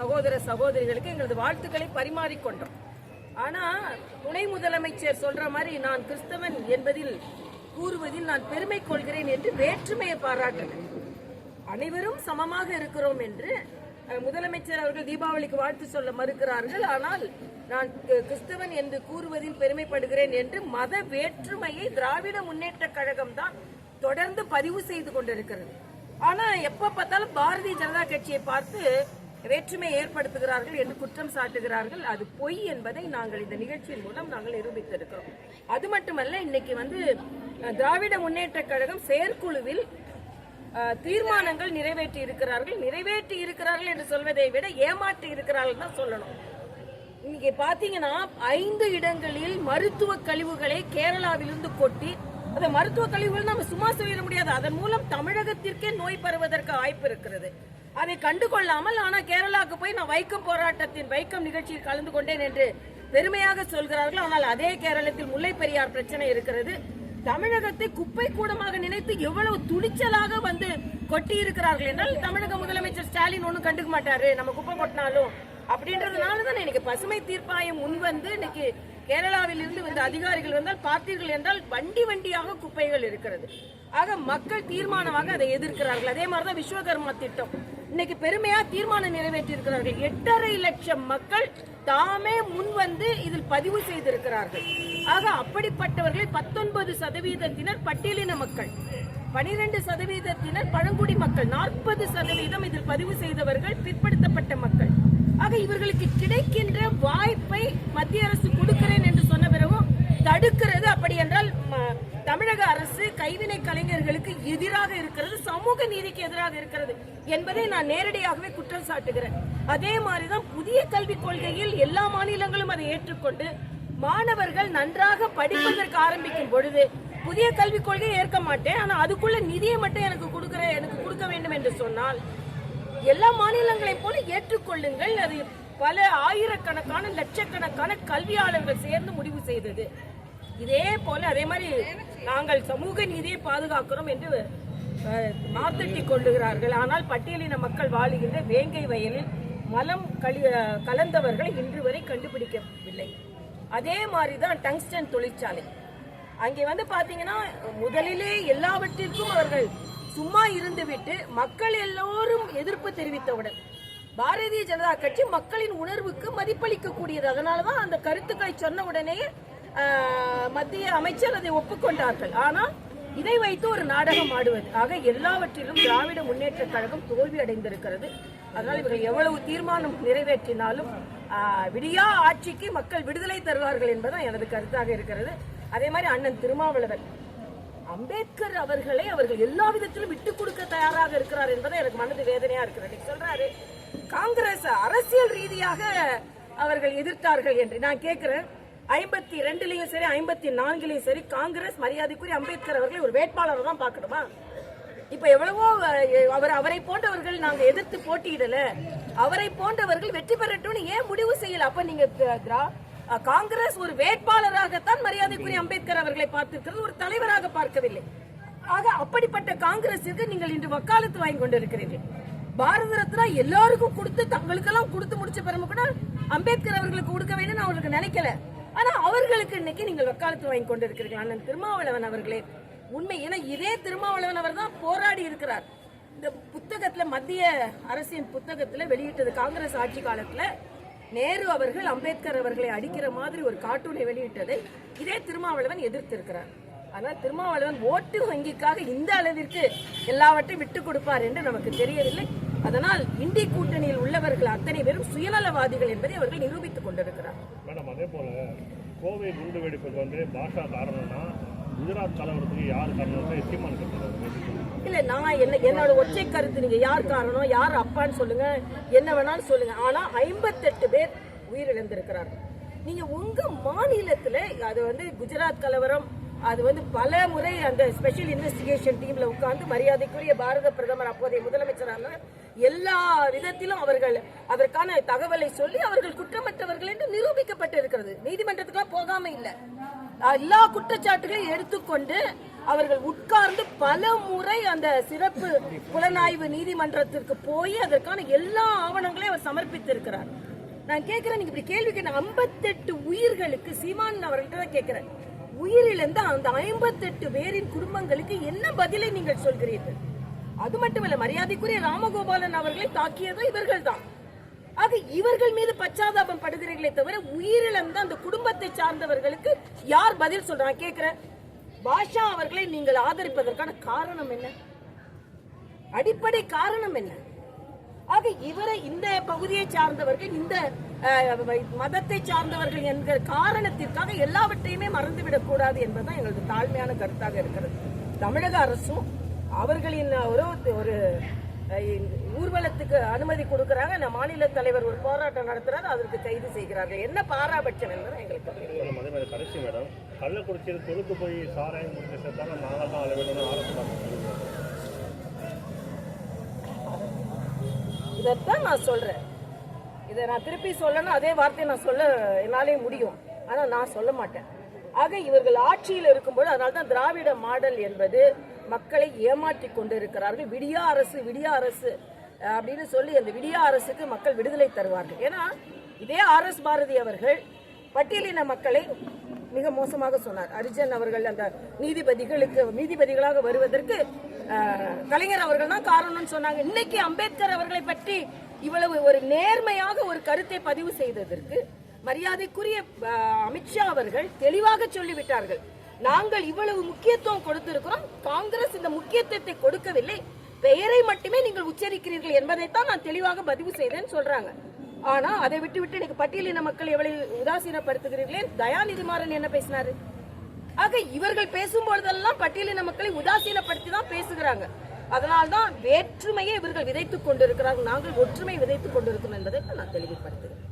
சகோதர சகோதரிகளுக்கு எங்களது வாழ்த்துக்களை பரிமாறிக்கொண்டோம். ஆனா துணை முதலமைச்சர் சொல்ற மாதிரி நான் கிறிஸ்தவன் என்பதில் கூறுவதில் நான் பெருமை கொள்கிறேன் என்று வேற்றுமையை பாராட்டினேன் அனைவரும் சமமாக இருக்கிறோம் என்று முதலமைச்சர் அவர்கள் தீபாவளிக்கு வாழ்த்து சொல்ல மறுக்கிறார்கள். ஆனால் நான் கிறிஸ்தவன் என்று கூறுவதில் பெருமைப்படுகிறேன் என்று மத வேற்றுமையை திராவிட முன்னேற்ற கழகம் தான் தொடர்ந்து பதிவு செய்து கொண்டிருக்கிறது. ஆனா எப்ப பார்த்தாலும் பாரதிய ஜனதா கட்சியை பார்த்து வேற்றுமை ஏற்படுத்துகிறார்கள் என்று குற்றம் சாட்டுகிறார்கள். அது பொய் என்பதை நாங்கள் இந்த நிகழ்ச்சியின் மூலம் நாங்கள் நிரூபித்திருக்கிறோம். அது மட்டுமல்ல இன்னைக்கு வந்து திராவிட முன்னேற்ற கழகம் செயற்குழுவில் தீர்மானங்கள் நிறைவேற்றி இருக்கிறார்கள். நிறைவேற்றி இருக்கிறார்கள் என்று சொல்வதை விட ஏமாற்றி இருக்கிறார்கள் தான் சொல்லணும். இன்னைக்கு பாத்தீங்கன்னா ஐந்து இடங்களில் மருத்துவ கழிவுகளை கேரளாவிலிருந்து கொட்டி அந்த மருத்துவ கழிவுகள் நம்ம சும்மா சொல்லிட முடியாது. அதன் மூலம் தமிழகத்திற்கே நோய் பரவதற்கு வாய்ப்பு இருக்கிறது. அதை கண்டுகொள்ளாமல் ஆனால் கேரளாவுக்கு போய் நான் வைக்கம் போராட்டத்தின் வைக்கம் நிகழ்ச்சியில் கலந்து கொண்டேன் என்று பெருமையாக சொல்கிறார்கள். ஆனால் அதே கேரளத்தில் முல்லை பெரியார் பிரச்சனை இருக்கிறது. தமிழகத்தை குப்பை கூடமாக நினைத்து எவ்வளவு துணிச்சலாக வந்து கொட்டி இருக்கிறார்கள் என்றால் தமிழக முதலமைச்சர் ஸ்டாலின் ஒன்றும் கண்டுக்க மாட்டாரு. நம்ம குப்பை கொட்டினாலும் அப்படின்றதுனால தான் இன்னைக்கு பசுமை தீர்ப்பாயம் முன் வந்து இன்னைக்கு கேரளாவில் இருந்து வந்த அதிகாரிகள் வந்தால் பார்த்தீர்கள் என்றால் வண்டி வண்டியாக குப்பைகள் இருக்கிறது. ஆக மக்கள் தீர்மானமாக அதை எதிர்க்கிறார்கள். அதே மாதிரி தான் விஸ்வகர்மா திட்டம். இன்னைக்கு பெருமையா தீர்மானம் நிறைவேற்றி இருக்கிறார்கள் எட்டரை லட்சம் மக்கள் தாமே முன் வந்து இதில் பதிவு செய்திருக்கிறார்கள். ஆக அப்படிப்பட்டவர்கள் பத்தொன்பது சதவீதத்தினர் பட்டியலின மக்கள். பனிரெண்டு சதவீதத்தினர் பழங்குடி மக்கள். நாற்பது சதவீதம் இதில் பதிவு செய்தவர்கள் பிற்படுத்தப்பட்ட மக்கள். ஆக இவர்களுக்கு கிடைக்கின்ற வாய்ப்பை மத்திய அரசு கொடுக்கிறேன் என்று சொன்ன பிறகும் தடுக்கிறது அப்படி என்றால் ம- தமிழக அரசு கைவினை கலைஞர்களுக்கு எதிராக இருக்கிறது சமூக நீதிக்கு எதிராக இருக்கிறது என்பதை நான் நேரடியாகவே குற்றம் சாட்டுகிறேன். அதே மாதிரிதான் புதிய கல்விக் கொள்கையில் எல்லா மாநிலங்களும் அதை ஏற்றுக்கொண்டு மாணவர்கள் நன்றாக படிப்பதற்கு ஆரம்பிக்கும் பொழுது புதிய கல்விக் கொள்கையை ஏற்க மாட்டேன். ஆனால் அதுக்குள்ள நிதியை மட்டும் எனக்கு கொடுக்குற எனக்கு கொடுக்க வேண்டும் என்று சொன்னால் எல்லா மாநிலங்களைப் போல ஏற்றுக்கொள்ளுங்கள். அது பல ஆயிரக்கணக்கான லட்சக்கணக்கான கல்வியாளர்கள் சேர்ந்து முடிவு செய்தது. இதே போல அதே மாதிரி நாங்கள் சமூக நீதியை பாதுகாக்கிறோம் என்று மாத்தட்டி கொள்ளுகிறார்கள். ஆனால் பட்டியலின மக்கள் வாழுகின்ற வேங்கை வயலில் மலம் கழி கலந்தவர்களை இன்று வரை கண்டுபிடிக்கவில்லை. அதே மாதிரி தான் டங்ஸ்டன் தொழிற்சாலை. அங்கே வந்து பார்த்தீங்கன்னா முதலிலே எல்லாவற்றிற்கும் அவர்கள் சும்மா இருந்துவிட்டு மக்கள் எல்லோரும் எதிர்ப்பு தெரிவித்தவுடன் பாரதிய ஜனதா கட்சி மக்களின் உணர்வுக்கு மதிப்பளிக்க கூடியது அதனாலதான் அந்த கருத்துக்களை சொன்ன உடனே மத்திய அமைச்சர் அதை ஒப்புக்கொண்டார்கள். ஆனால் இதை வைத்து ஒரு நாடகம் ஆடுவது. ஆக எல்லாவற்றிலும் திராவிட முன்னேற்ற கழகம் தோல்வி அடைந்திருக்கிறது. அதனால் இவர்கள் எவ்வளவு தீர்மானம் நிறைவேற்றினாலும் விடியா ஆட்சிக்கு மக்கள் விடுதலை தருவார்கள் என்பதுதான் எனது கருத்தாக இருக்கிறது. அதே மாதிரி அண்ணன் திருமாவளவன் அம்பேத்கர் அவர்களை அவர்கள் எல்லா விதத்திலும் விட்டுக் கொடுக்க தயாராக இருக்கிறார் என்பது எனக்கு மனது வேதனையா இருக்கிறது. சொல்றாரு காங்கிரஸ் அரசியல் ரீதியாக அவர்கள் எதிர்த்தார்கள் என்று. நான் கேட்கிறேன் ஐம்பத்தி ரெண்டுலயும் சரி ஐம்பத்தி நான்குலயும் சரி காங்கிரஸ் மரியாதைக்குரிய அம்பேத்கர் அவர்களை ஒரு வேட்பாளர் தான் பார்க்கணுமா? இப்ப எவ்வளவோ அவர் அவரை போன்றவர்கள் நாங்க எதிர்த்து போட்டியிடல. அவரை போன்றவர்கள் வெற்றி பெறட்டும்னு ஏன் முடிவு செய்யல? அப்ப நீங்க காங்கிரஸ் ஒரு வேட்பாளராகத்தான் மரியாதைக்குரிய அம்பேத்கர் அவர்களை பார்த்திருக்கிறது ஒரு தலைவராக பார்க்கவில்லை. ஆக அப்படிப்பட்ட காங்கிரஸிற்கு நீங்கள் இன்று வக்காலத்து வாங்கி கொண்டிருக்கிறீர்கள். பாரத ரத்னா எல்லாருக்கும் கொடுத்து தங்களுக்கெல்லாம் கொடுத்து முடிச்ச பிறகு கூட அம்பேத்கர் அவர்களுக்கு கொடுக்க வேண்டும் நான் அவர்களுக்கு நினைக்கல. ஆனா அவர்களுக்கு இன்னைக்கு நீங்கள் வக்காலத்து வாங்கி கொண்டிருக்கிறீர்கள்? அண்ணன் திருமாவளவன் அவர்களே உண்மை. ஏன்னா இதே திருமாவளவன் அவர் தான் போராடி இருக்கிறார். இந்த புத்தகத்துல மத்திய அரசின் புத்தகத்துல வெளியிட்டது காங்கிரஸ் ஆட்சி காலத்துல நேரு அவர்கள் அம்பேத்கர் அவர்களை அடிக்கிற மாதிரி ஒரு கார்ட்டூனை வெளியிட்டதை இதே திருமாவளவன் எதிர்த்திருக்கிறார். ஆனால் திருமாவளவன் ஓட்டு வங்கிக்காக இந்த அளவிற்கு எல்லாவற்றையும் விட்டு கொடுப்பார் என்று நமக்கு தெரியவில்லை. அதனால் இந்தி கூட்டணியில் உள்ளவர்கள் அத்தனை பேரும் சுயநலவாதிகள் என்பதை அவர்கள் நிரூபித்துக் கொண்டிருக்கிறார். மேடம் அதே போல கோவை குண்டு வெடிப்புக்கு வந்து பாஷா காரணம்னா குஜராத் கலவரத்துக்கு யார் காரணம் சீமான் இல்ல நான் என்ன என்னோட ஒற்றை கருத்து நீங்க யார் காரணம் யார் அப்பான்னு சொல்லுங்க என்ன வேணாலும் சொல்லுங்க. ஆனா ஐம்பத்தெட்டு பேர் உயிரிழந்திருக்கிறார்கள். நீங்க உங்க மாநிலத்துல அது வந்து குஜராத் கலவரம் அது வந்து பல முறை அந்த ஸ்பெஷல் இன்வெஸ்டிகேஷன் டீம்ல உட்கார்ந்து மரியாதைக்குரிய பாரத பிரதமர் அப்போதைய முதலமைச்சரான எல்லா விதத்திலும் அவர்கள் அதற்கான தகவலை சொல்லி அவர்கள் குற்றமற்றவர்கள் என்று நிரூபிக்கப்பட்டு இருக்கிறது நீதிமன்றத்துக்குலாம் போகாம இல்லை. எல்லா குற்றச்சாட்டுகளையும் எடுத்துக்கொண்டு அவர்கள் உட்கார்ந்து பல முறை அந்த சிறப்பு புலனாய்வு நீதிமன்றத்திற்கு போய் அதற்கான எல்லா ஆவணங்களையும் அவர் சமர்ப்பித்திருக்கிறார். நான் கேட்கிறேன் நீங்க இப்படி கேள்வி கேட்டேன் ஐம்பத்தெட்டு உயிர்களுக்கு சீமான் அவர்கள்ட்ட தான் கேட்கிறேன். உயிரிழந்த அந்த ஐம்பத்தெட்டு பேரின் குடும்பங்களுக்கு என்ன பதிலை நீங்கள் சொல்கிறீர்கள்? அது மட்டுமல்ல மரியாதைக்குரிய ராமகோபாலன் அவர்களை தாக்கியதும் இவர்கள் தான் ஆக இவர்கள் மீது பச்சாதாபம் படுகிறீர்களே தவிர உயிரிழந்த அந்த குடும்பத்தை சார்ந்தவர்களுக்கு யார் பதில் சொல்றாங்க? கேட்கிறேன் பாஷா அவர்களை நீங்கள் ஆதரிப்பதற்கான காரணம் என்ன? அடிப்படை காரணம் என்ன? ஆக இவரை இந்த பகுதியை சார்ந்தவர்கள் இந்த மதத்தை சார்ந்தவர்கள் என்கிற காரணத்திற்காக எல்லாவற்றையுமே மறந்துவிடக் கூடாது என்பதுதான் எங்களது தாழ்மையான கருத்தாக இருக்கிறது. தமிழக அரசும் அவர்களின் ஒரு ஒரு ஊர்வலத்துக்கு அனுமதி கொடுக்கிறாங்க. நம்ம மாநில தலைவர் ஒரு போராட்டம் நடத்துறாரு அதற்கு கைது செய்கிறார்கள். என்ன பாராபட்சம் என்பது எங்களுக்கு கடைசி மேடம் கள்ளக்குறிச்சியில் கொழுக்கு போய் சாராயம் குடிச்சு நாங்கள் தான் அளவிடணும் இதைத்தான் நான் சொல்கிறேன் இதை நான் திருப்பி சொல்லணும். அதே வார்த்தையை நான் சொல்ல என்னாலே முடியும். ஆனால் நான் சொல்ல மாட்டேன். ஆக இவர்கள் ஆட்சியில் இருக்கும்போது அதனால தான் திராவிட மாடல் என்பது மக்களை ஏமாற்றி கொண்டு இருக்கிறார்கள் விடியா அரசு விடியா அரசு அப்படின்னு சொல்லி அந்த விடியா அரசுக்கு மக்கள் விடுதலை தருவார்கள். ஏன்னா இதே ஆர் எஸ் பாரதி அவர்கள் பட்டியலின மக்களை மிக மோசமாக சொன்னார். அரிஜன் அவர்கள் அந்த நீதிபதிகளுக்கு நீதிபதிகளாக வருவதற்கு கலைஞர் அவர்கள் தான் காரணம்னு சொன்னாங்க. இன்னைக்கு அம்பேத்கர் அவர்களை பற்றி இவ்வளவு ஒரு நேர்மையாக ஒரு கருத்தை பதிவு செய்ததற்கு மரியாதைக்குரிய அமித்ஷா அவர்கள் தெளிவாக சொல்லிவிட்டார்கள். நாங்கள் இவ்வளவு முக்கியத்துவம் கொடுத்திருக்கிறோம். காங்கிரஸ் இந்த முக்கியத்துவத்தை கொடுக்கவில்லை. பெயரை மட்டுமே நீங்கள் உச்சரிக்கிறீர்கள் என்பதைத்தான் நான் தெளிவாக பதிவு செய்தேன்னு சொல்றாங்க. ஆனா அதை விட்டு விட்டு எனக்கு பட்டியலின மக்கள் எவ்வளவு உதாசீனப்படுத்துகிறீர்களே? தயாநிதி மாறன் என்ன பேசினாரு? ஆக இவர்கள் பேசும் பொழுதெல்லாம் பட்டியலின மக்களை உதாசீனப்படுத்தி தான் பேசுகிறாங்க. அதனால்தான் வேற்றுமையை இவர்கள் விதைத்துக் கொண்டிருக்கிறார்கள். நாங்கள் ஒற்றுமை விதைத்துக் கொண்டிருக்கிறோம் என்பதை நான் தெளிவுபடுத்துகிறேன்.